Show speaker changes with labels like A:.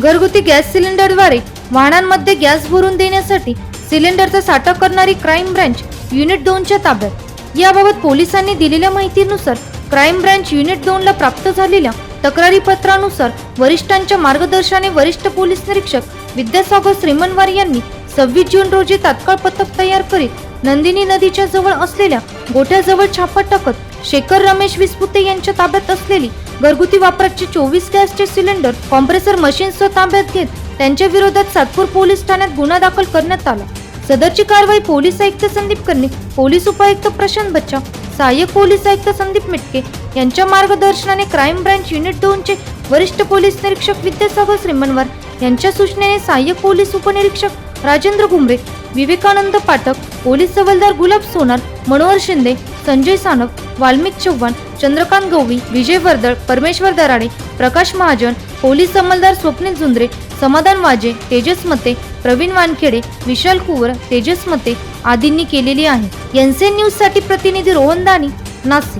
A: घरगुती गॅस सिलेंडरद्वारे वाहनांमध्ये गॅस भरून देण्यासाठी सिलेंडरचा साठा करणारी क्राईम ब्रँच युनिट दोनच्या ताब्यात. याबाबत पोलिसांनी दिलेल्या माहितीनुसार क्राईम ब्रँच युनिट दोनला प्राप्त झालेल्या तक्रारी पत्रानुसार वरिष्ठांच्या मार्गदर्शनाने वरिष्ठ पोलीस निरीक्षक विद्यासागर श्रीमनवार यांनी सव्वीस जून रोजी तात्काळ पथक तयार करीत नंदिनी नदीच्या जवळ असलेल्या गोठ्याजवळ छापा टाकत शेखर रमेश विस्पुते यांच्या ताब्यात असलेली घरगुती वापराचे चोवीस गॅसचे सिलेंडर कॉम्प्रेसर मशीनसह ताब्यात घेत त्यांच्या विरोधात सातपूर पोलीस ठाण्यात गुन्हा दाखल करण्यात आला. सदरची कारवाई पोलीस आयुक्त संदीप कर्णिक पोलीस उपायुक्त प्रशांत बच्चा सहाय्यक पोलीस आयुक्त संदीप मिटके यांच्या मार्गदर्शनाने क्राईम ब्रँच युनिट दोनचे वरिष्ठ पोलीस निरीक्षक विद्यासागर श्रीमनवार यांच्या सूचनेने सहाय्यक पोलीस उपनिरीक्षक राजेंद्र घुमरे विवेकानंद पाठक पोलीस हवालदार गुलाब सोनार मनोहर शिंदे संजय सानप वाल्मिक चव्हाण चंद्रकांत गवळी विजय वर्दळ परमेश्वर दराडे प्रकाश महाजन पोलीस अंमलदार स्वप्नील जुंद्रे समाधान वाजे तेजस मते प्रवीण वानखेडे विशाल कुवर तेजस मते आदींनी केलेली आहे. एनसीएन न्यूजसाठी प्रतिनिधी रोहन दानी नाशिक.